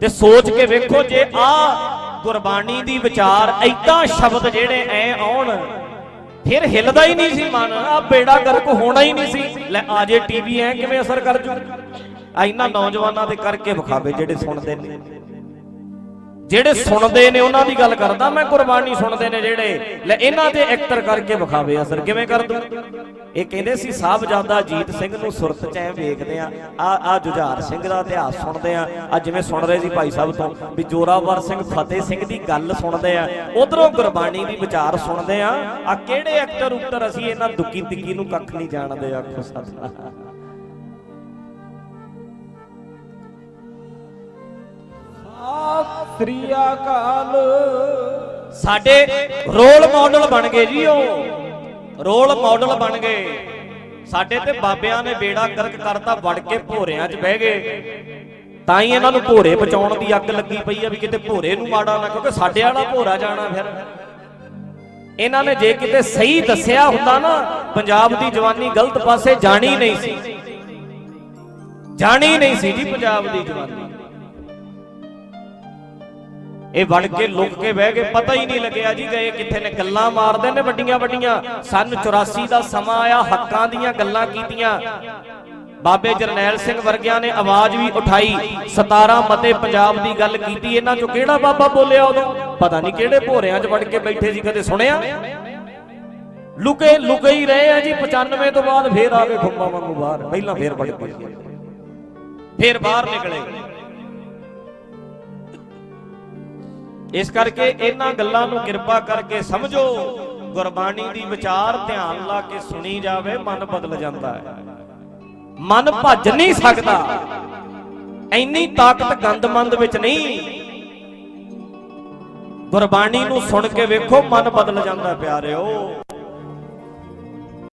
ਤੇ ਸੋਚ ਕੇ ਵੇਖੋ ਜੇ ਆ ਗੁਰਬਾਣੀ ਦੀ ਵਿਚਾਰ ਐਦਾਂ ਸ਼ਬਦ ਜਿਹੜੇ ਐ ਆਉਣ, ਫਿਰ ਹਿੱਲਦਾ ਹੀ ਨਹੀਂ ਸੀ ਮਨ ਆ ਬੇੜਾ ਗਰਕ ਹੋਣਾ ਹੀ ਨਹੀਂ ਸੀ। ਲੈ ਆ ਜੇ ਟੀਵੀ ਐ ਕਿਵੇਂ ਅਸਰ ਕਰ ਜੂ? ਆ ਇਹਨਾਂ ਨੌਜਵਾਨਾਂ ਦੇ ਕਰਕੇ ਵਿਖਾਵੇ ਜਿਹੜੇ ਸੁਣਦੇ ਨੇ। ਜਿਹੜੇ ਸੁਣਦੇ ਨੇ ਉਹਨਾਂ ਦੀ ਗੱਲ ਕਰਦਾ, ਮੈਂ ਗੁਰਬਾਣੀ ਸੁਣਦੇ ਨੇ ਜਿਹੜੇ। ਲੈ, ਇਹਨਾਂ ਤੇ ਐਕਟਰ ਕਰਕੇ ਵਿਖਾਵੇ ਅਸਰ ਕਿਵੇਂ ਕਰ ਦੂ? ਇਹ ਕਹਿੰਦੇ ਸੀ, ਸਾਹਿਬਜ਼ਾਦਾ ਜੀਤ ਸਿੰਘ ਨੂੰ ਸੁਰਤ ਚ ਐ ਵੇਖਦੇ ਆ ਆ ਆ ਜੁਝਾਰ ਸਿੰਘ ਦਾ ਇਤਿਹਾਸ ਸੁਣਦੇ ਆ ਆ ਜਿਵੇਂ ਸੁਣ ਰਹੇ ਸੀ ਭਾਈ ਸਾਹਿਬ ਤੋਂ, ਵੀ ਜੋਰਾਵਰ ਸਿੰਘ ਫਤਿਹ ਸਿੰਘ ਦੀ ਗੱਲ ਸੁਣਦੇ ਆ, ਉਧਰੋਂ ਗੁਰਬਾਣੀ ਦੀ ਵਿਚਾਰ ਸੁਣਦੇ ਆ ਆ ਕਿਹੜੇ ਐਕਟਰ ਉੱਤਰ ਅਸੀਂ ਇਹਨਾਂ ਦੁੱਕੀ ਤਿੱਕੀ ਨੂੰ ਕੱਖ ਨਹੀਂ ਜਾਣਦੇ, ਆਖੋ ਸਤਿ। ਸ੍ਰੀ ਅਕਾਲ ਸਾਡੇ ਰੋਲ ਮਾਡਲ ਬਣ ਗਏ ਜੀ ਉਹ। ਰੋਲ ਮਾਡਲ ਬਣ ਗਏ। ਸਾਡੇ ਤੇ ਬਾਬਿਆਂ ਨੇ ਬੇੜਾ ਗਰਕ ਕਰਤਾ, ਵੜ ਕੇ ਭੋਰਿਆਂ 'ਚ ਬਹਿ ਗਏ। ਤਾਂ ਹੀ ਇਹਨਾਂ ਨੂੰ ਭੋਰੇ ਬਚਾਉਣ ਦੀ ਅੱਗ ਲੱਗੀ ਪਈ ਆ ਵੀ ਕਿਤੇ ਭੋਰੇ ਨੂੰ ਮਾੜਾ ਨਾ, ਕਿਉਂਕਿ ਸਾਡੇ ਵਾਲਾ ਭੋਰਾ ਜਾਣਾ ਫਿਰ। ਇਹਨਾਂ ਨੇ ਜੇ ਕਿਤੇ ਸਹੀ ਦੱਸਿਆ ਹੁੰਦਾ ਨਾ, ਪੰਜਾਬ ਦੀ ਜਵਾਨੀ ਗਲਤ ਪਾਸੇ ਜਾਣੀ ਨਹੀਂ ਸੀ। ਜਾਣੀ ਨਹੀਂ ਸੀ ਜੀ ਪੰਜਾਬ ਦੀ ਜਵਾਨੀ। ਇਹ ਵੜ ਕੇ ਲੁੱਕ ਕੇ ਬਹਿ ਗਏ, ਪਤਾ ਹੀ ਨਹੀਂ ਲੱਗਿਆ ਜੀ ਗਏ ਕਿੱਥੇ ਨੇ ਗੱਲਾਂ ਮਾਰਦੇ ਨੇ ਵੱਡੀਆਂ ਵੱਡੀਆਂ। ਸਨ 84 ਦਾ ਸਮਾਂ ਆਇਆ, ਹੱਕਾਂ ਦੀਆਂ ਗੱਲਾਂ ਕੀਤੀਆਂ। ਬਾਬੇ ਜਰਨੈਲ ਸਿੰਘ ਵਰਗਿਆਂ ਨੇ ਆਵਾਜ਼ ਵੀ ਉਠਾਈ 17 ਮਤੇ ਪੰਜਾਬ ਦੀ ਗੱਲ ਕੀਤੀ, ਇਹਨਾਂ ਚੋਂ ਕਿਹੜਾ ਬਾਬਾ ਬੋਲਿਆ ਉਦੋਂ? ਪਤਾ ਨਹੀਂ ਕਿਹੜੇ ਭੋਰਿਆਂ 'ਚ ਵੜ ਕੇ ਬੈਠੇ ਸੀ, ਕਦੇ ਸੁਣਿਆ? ਲੁਕੇ ਲੁਕੇ ਹੀ ਰਹੇ ਆ ਜੀ 95 ਤੋਂ ਬਾਅਦ ਫੇਰ ਆ ਗਏ ਖੁੰਬਾਂ ਵਾਂਗੂ ਬਾਹਰ, ਪਹਿਲਾਂ ਫੇਰ ਵੜ ਗਏ। ਫੇਰ ਬਾਹਰ ਨਿਕਲੇ। ਇਸ ਕਰਕੇ ਇਹਨਾਂ ਗੱਲਾਂ ਨੂੰ ਕਿਰਪਾ ਕਰਕੇ ਸਮਝੋ। ਗੁਰਬਾਣੀ ਦੀ ਵਿਚਾਰ ਧਿਆਨ ਲਾ ਕੇ ਸੁਣੀ ਜਾਵੇ, ਮਨ ਬਦਲ ਜਾਂਦਾ ਹੈ। ਮਨ ਭੱਜ ਨਹੀਂ ਸਕਦਾ। ਇੰਨੀ ਤਾਕਤ ਗੰਦਮੰਦ ਵਿੱਚ ਨਹੀਂ। ਗੁਰਬਾਣੀ ਨੂੰ ਸੁਣ ਕੇ ਵੇਖੋ, ਮਨ ਬਦਲ ਜਾਂਦਾ ਪਿਆਰਿਓ।